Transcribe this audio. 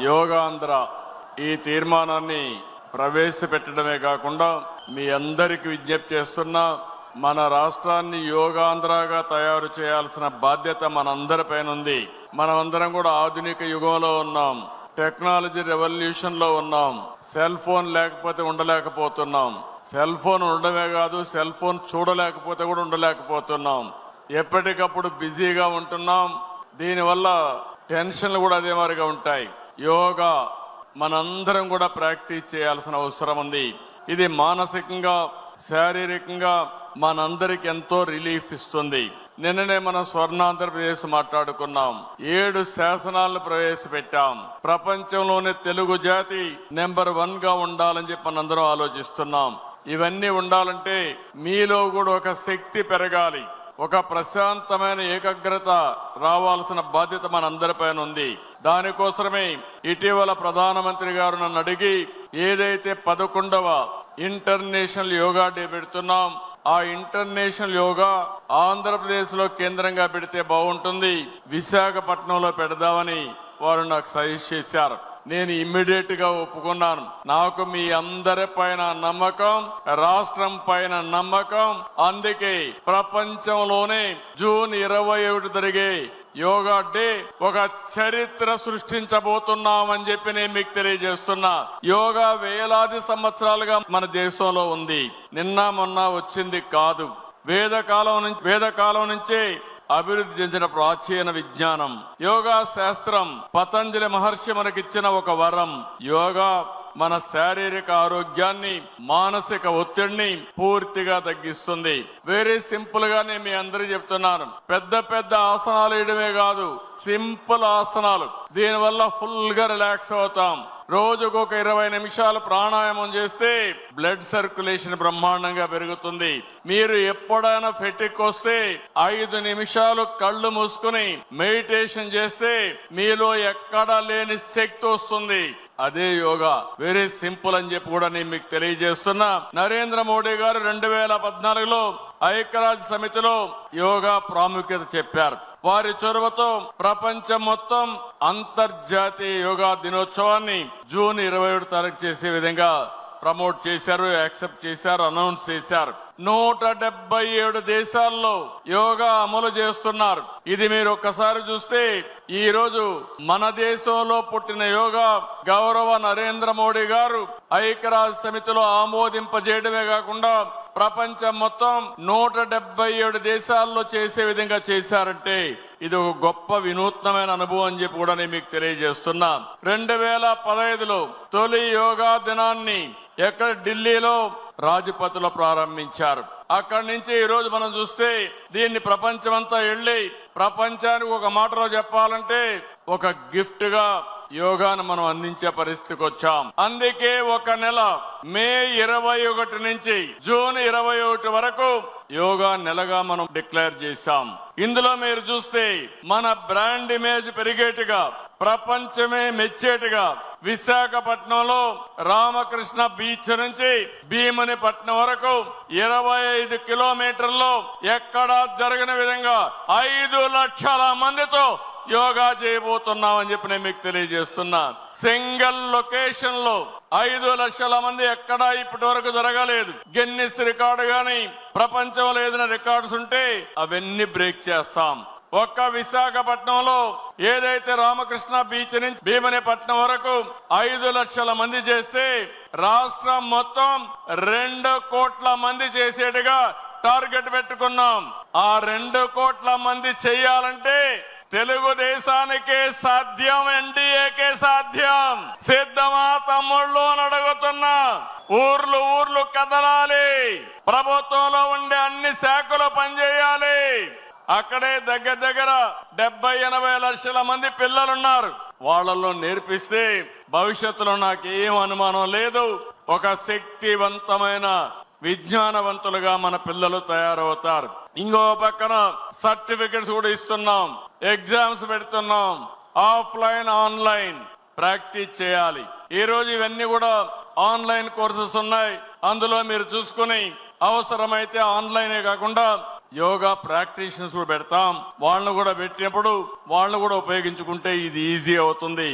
యోగాంధ్ర ఈ తీర్మానాన్ని ప్రవేశపెట్టడమే కాకుండా మీ అందరికి విజ్ఞప్తి చేస్తున్నా మన రాష్ట్రాన్ని యోగాంధ్రగా తయారు చేయాల్సిన బాధ్యత మనందరిపైన ఉంది. మనమందరం కూడా ఆధునిక యుగంలో ఉన్నాం. టెక్నాలజీ రెవల్యూషన్లో ఉన్నాం. సెల్ ఫోన్ లేకపోతే ఉండలేకపోతున్నాం. సెల్ ఫోన్ ఉండడమే కాదు సెల్ ఫోన్ చూడలేకపోతే కూడా ఉండలేకపోతున్నాం. ఎప్పటికప్పుడు బిజీగా ఉంటున్నాం. దీనివల్ల టెన్షన్లు కూడా అదే మాదిరిగా ఉంటాయి. యోగా మనందరం కూడా ప్రాక్టీస్ చేయాల్సిన అవసరం ఉంది. ఇది మానసికంగా శారీరకంగా మనందరికి ఎంతో రిలీఫ్ ఇస్తుంది. నిన్ననే మనం స్వర్ణాంధ్రప్రదేశ్ మాట్లాడుకున్నాం. ఏడు శాసనాలను ప్రవేశపెట్టాం. ప్రపంచంలోనే తెలుగు జాతి నెంబర్ వన్గా ఉండాలని చెప్పి మనందరం ఆలోచిస్తున్నాం. ఇవన్నీ ఉండాలంటే మీలో కూడా ఒక శక్తి పెరగాలి. ఒక ప్రశాంతమైన ఏకాగ్రత రావాల్సిన బాధ్యత మనందరిపైన ఉంది. దానికోసమే ఇటీవల ప్రధానమంత్రి గారు నన్ను అడిగి ఏదైతే పదకొండవ ఇంటర్నేషనల్ యోగా డే పెడుతున్నాం ఆ ఇంటర్నేషనల్ యోగా ఆంధ్రప్రదేశ్లో కేంద్రంగా పెడితే బాగుంటుంది. విశాఖపట్నంలో పెడదామని వారు నాకు సజెస్ట్ చేశారు. నేను ఇమ్మీడియట్గా ఒప్పుకున్నాను. నాకు మీ అందరి పైన నమ్మకం రాష్ట్రం పైన నమ్మకం. అందుకే ప్రపంచంలోనే జూన్ ఇరవై ఒకటి జరిగే యోగా డే ఒక చరిత్ర సృష్టించబోతున్నామని చెప్పి నేను మీకు తెలియజేస్తున్నా. యోగా వేలాది సంవత్సరాలుగా మన దేశంలో ఉంది. నిన్న మొన్న వచ్చింది కాదు. వేదకాలం నుంచి వేదకాలం నుంచే అభివృద్ధి చెందిన ప్రాచీన విజ్ఞానం. యోగా శాస్త్రం పతంజలి మహర్షి మనకిచ్చిన ఒక వరం. యోగా మన శారీరక ఆరోగ్యాన్ని మానసిక ఒత్తిడిని పూర్తిగా తగ్గిస్తుంది. వెరీ సింపుల్గా నేను మీ అందరికి చెప్తున్నాను. పెద్ద పెద్ద ఆసనాలు వేయడమే కాదు సింపుల్ ఆసనాలు. దీనివల్ల ఫుల్గా రిలాక్స్ అవుతాం. రోజుకు ఒక ఇరవై నిమిషాలు ప్రాణాయామం చేస్తే బ్లడ్ సర్క్యులేషన్ బ్రహ్మాండంగా పెరుగుతుంది. మీరు ఎప్పుడైనా ఫెటిక్ వస్తే ఐదు నిమిషాలు కళ్ళు మూసుకుని మెడిటేషన్ చేస్తే మీలో ఎక్కడా లేని శక్తి వస్తుంది. అదే యోగా. వెరీ సింపుల్ అని చెప్పి కూడా నేను మీకు తెలియజేస్తున్నా. నరేంద్ర మోడీ గారు రెండు వేల పద్నాలుగులో ఐక్యరాజ్య సమితిలో యోగా ప్రాముఖ్యత చెప్పారు. వారి చొరవతో ప్రపంచం మొత్తం అంతర్జాతీయ యోగా దినోత్సవాన్ని జూన్ ఇరవై ఏడు తారీఖు చేసే విధంగా ప్రమోట్ చేశారు యాక్సెప్ట్ చేశారు అనౌన్స్ చేశారు. నూట డెబ్బై ఏడు దేశాల్లో యోగా అమలు చేస్తున్నారు. ఇది మీరు ఒక్కసారి చూస్తే ఈ రోజు మన దేశంలో పుట్టిన యోగా గౌరవ నరేంద్ర మోడీ గారు ఐక్యరాజ్య సమితిలో ఆమోదింపజేయడమే కాకుండా ప్రపంచం మొత్తం నూట డెబ్బై ఏడు దేశాల్లో చేసే విధంగా చేశారంటే ఇది ఒక గొప్ప వినూత్నమైన అనుభవం అని చెప్పి కూడా నేను మీకు తెలియజేస్తున్నా. రెండు వేల పదహైదులో తొలి యోగా దినాన్ని ఎక్కడ ఢిల్లీలో రాజపథలో ప్రారంభించారు. అక్కడి నుంచి ఈ రోజు మనం చూస్తే దీన్ని ప్రపంచమంతా వెళ్ళి ప్రపంచానికి ఒక మాటలో చెప్పాలంటే ఒక గిఫ్ట్గా యోగాను మనం అందించే పరిస్థితికి వచ్చాం. అందుకే ఒక నెల మే ఇరవై ఒకటి నుంచి జూన్ ఇరవై ఒకటి వరకు యోగా నెలగా మనం డిక్లేర్ చేశాం. ఇందులో మీరు చూస్తే మన బ్రాండ్ ఇమేజ్ పెరిగేట్టుగా ప్రపంచమే మెచ్చేట్టుగా విశాఖపట్నంలో రామకృష్ణ బీచ్ నుంచి భీమునిపట్నం వరకు ఇరవై ఐదు కిలోమీటర్లు ఎక్కడా జరగని విధంగా ఐదు లక్షల మందితో యోగా చేయబోతున్నామని చెప్పి నేను మీకు తెలియజేస్తున్నా. సింగిల్ లొకేషన్లో ఐదు లక్షల మంది ఎక్కడా ఇప్పటి వరకు జరగలేదు. గిన్నిస్ రికార్డు గాని ప్రపంచంలో ఏదైనా రికార్డ్స్ ఉంటే అవన్నీ బ్రేక్ చేస్తాం. ఒక్క విశాఖపట్నంలో ఏదైతే రామకృష్ణ బీచ్ నుంచి భీమనిపట్నం వరకు ఐదు లక్షల మంది చేస్తే రాష్ట్రం మొత్తం రెండు కోట్ల మంది చేసేట్టుగా టార్గెట్ పెట్టుకున్నాం. ఆ రెండు కోట్ల మంది చేయాలంటే తెలుగుదేశానికే సాధ్యం ఎన్డీఏకే సాధ్యం. సిద్ధమా తమ్ముళ్ళు అని అడుగుతున్నా ఊర్లు ఊర్లు కదలాలి. ప్రభుత్వంలో ఉండే అన్ని శాఖలు పనిచేయాలి. అక్కడే దగ్గర దగ్గర డెబ్బై ఎనభై లక్షల మంది పిల్లలున్నారు. వాళ్ళలో నేర్పిస్తే భవిష్యత్తులో నాకేం అనుమానం లేదు. ఒక శక్తివంతమైన విజ్ఞానవంతులుగా మన పిల్లలు తయారవుతారు. ఇంకో పక్కన సర్టిఫికెట్స్ కూడా ఇస్తున్నాం. ఎగ్జామ్స్ పెడుతున్నాం. ఆఫ్లైన్ ఆన్లైన్ ప్రాక్టీస్ చేయాలి. ఈ రోజు ఇవన్నీ కూడా ఆన్లైన్ కోర్సెస్ ఉన్నాయి. అందులో మీరు చూసుకుని అవసరమైతే ఆన్లైనే కాకుండా యోగా ప్రాక్టీషనర్స్ కూడా పెడతాం. వాళ్ళని కూడా పెట్టినప్పుడు వాళ్ళని కూడా ఉపయోగించుకుంటే ఇది ఈజీ అవుతుంది.